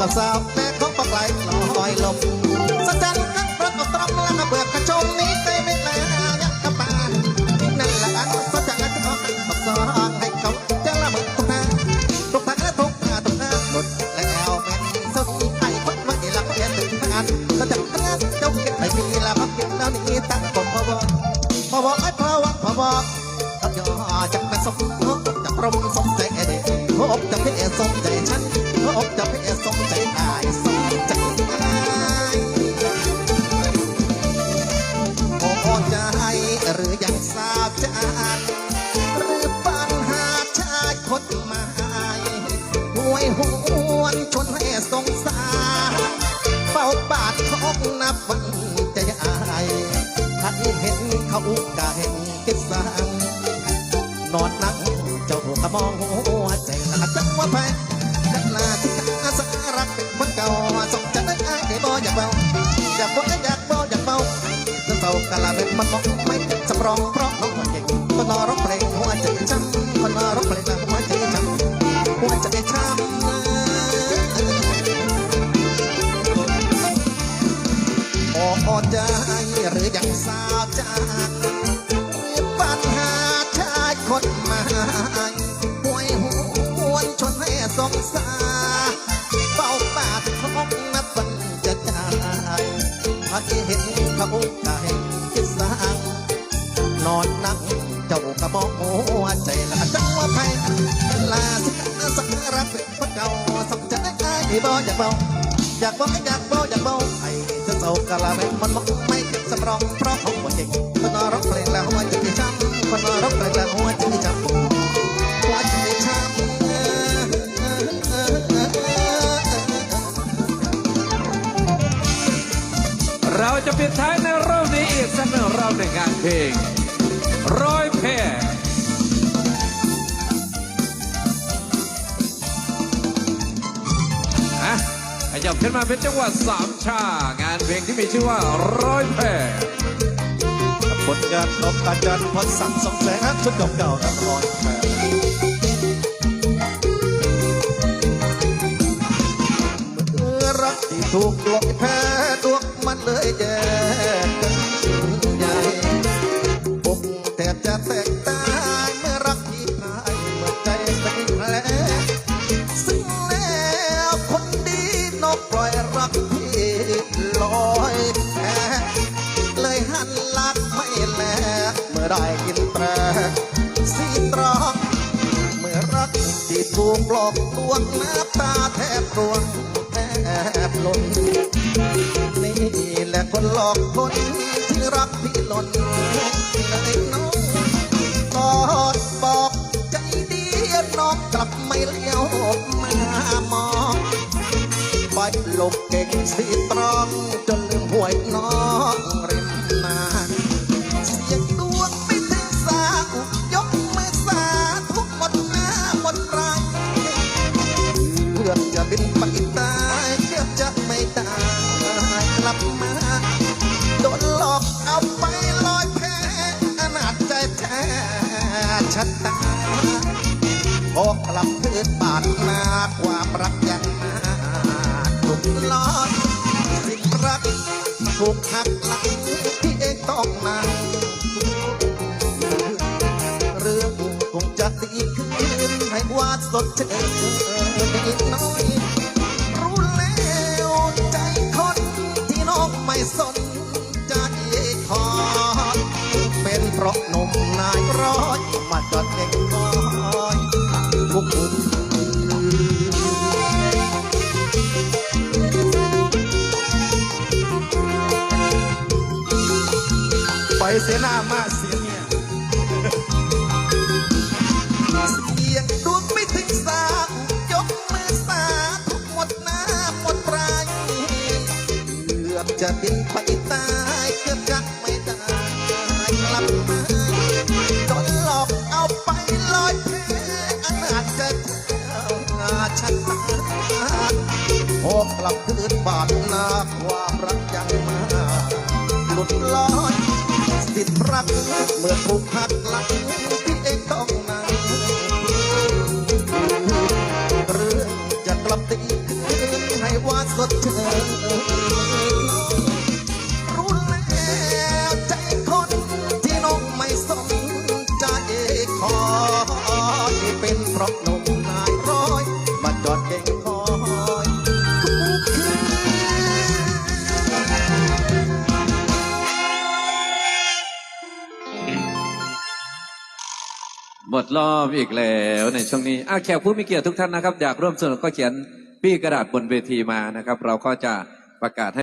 กับสาวแต่เขาปักไหลลอยลมสัจจันกันประกอบตรมแล้วก็เบื่อกระชมนี้ใจไม่แลยักกระปานนั่นละอันสัจจันกันออกกันบอกสองให้เขาจะละมิดทุกทาทุกทางและทุกทาทุกทางหมดแล้วเป็นสุดไอ้คนว่าเอลักเอ็นถึงทางสัจจันกันเจ้าเก็บไปมีละพักเก็บแล้วนี่ตั้งกฎพอบอกพอบอกไอ้พอว่าพอบอกทับยอจากแม่สมจากพระองค์สมใจเด็กพบจะเพ่สมใจ ฉันพบจะเพ่สมใจอายสมใจอายโอ้ใจหรือยังสาวจานหรือปัญหาชายคนใหม่หวยหวนชนให้สงสารเฝ้าบาดของนับวันใจอายถ้าเห็นเขาก็เห็นคิดสังนอนนั่งเจ้าก็มองหัวใจละจังว่าแพ้ คนเก่าสองจะได้ไอ้บ่อยากเบาอยากบ่อยากเบาอยากเบาจะเศร้ากะลาเป็นมันมองไม่สำรองเพราะน้องคนเก่งคนนอร้องเพลงหัวใจช้ำคนนอร้องเพลงหัวใจช้ำหัวใจช้ำโอ้ใจหรือยังสาวจางปัญหาชายคนใหม่ป่วยหัวชนให้สงสาร เห็นเขาก็เห็นคิดสร้างนอนนั่งเจ้ากระบอกหัวใจละจังว่าไพ่ลาสิกสักรักเป็นคนเก่าสมจะได้ไอ้บ่อยากเบาอยากบอกอยากเบาอยากเบาไอ้จะเศร้ากะลาเป็นมันมองไม่เก็บสำรองเพราะของหัวใจคนนอร้องเพลงแล้ว เราจะปิดท้ายในรอบนี้อีกสักหนึ่งรอบในงานเพลงร้อยเพลงอะขยับขึ้นมาเป็นจังหวะสามชา งานเพลงที่มีชื่อว่าร้อยเพลงผลงานของอาจารย์พรศักดิ์สองแสงชุดเก่าๆนักร้อยแปดเมื่อรักที่ถูกลวงแพ้ดวง มันเลยแย่กันใหญ่อกแทบจะแตกตายเมื่อรักที่หายเมื่อใจเป็นแผลซึ่งแล้วคนดีนกปล่อยรักพี่ลอยแพ้เลยหันหลักไม่แลเมื่อได้กินแตรสีตรองเมื่อรักที่ถูกหลอกลวงน้ำตาแทบร่วง บหล่นนี่แหละคนหลอกคนที่รักพี่หล่นไอ้น้องกอดบอกใจดีน้องกลับไม่เลี้ยวมามองไปหลบเก่งสิัดตาพอกกลับพื้นบาดหน้าความรักยังมาถูกลอดสิ่งรักถูกหักหลังที่เองต้องนั่งเรื่องคงจะดีขึ้นให้วาดสดชื่นอีกน้อย ไปเสียหน้ามาเสียเนี่ยเสียงดวงไม่ถึงสามยกมือสาทุกหมดหน้าหมดไรเกือบจะบินไปตายเกือบจะไม่ได้กลับมาโดนหลอกเอาไปลอยแพอาจจะเท่าฉันตายโอกกลับคืนบาดหน้าความรักยังมาหลุดลอยิทรัก เมื่อผูกพักหลังที่เองต้องนั่งเรื่องจะกลับตีให้วาดสดเชรู้แล้วใจคนที่น้ไม่สนใจขอเป็นเพราะนม หมดรอบอีกแล้วในช่วงนี้อาแขกผู้มีเกียรติทุกท่านนะครับ อยากร่วมสนุกก็เขียนปี้กระดาษบนเวทีมานะครับ เราก็จะประกาศให้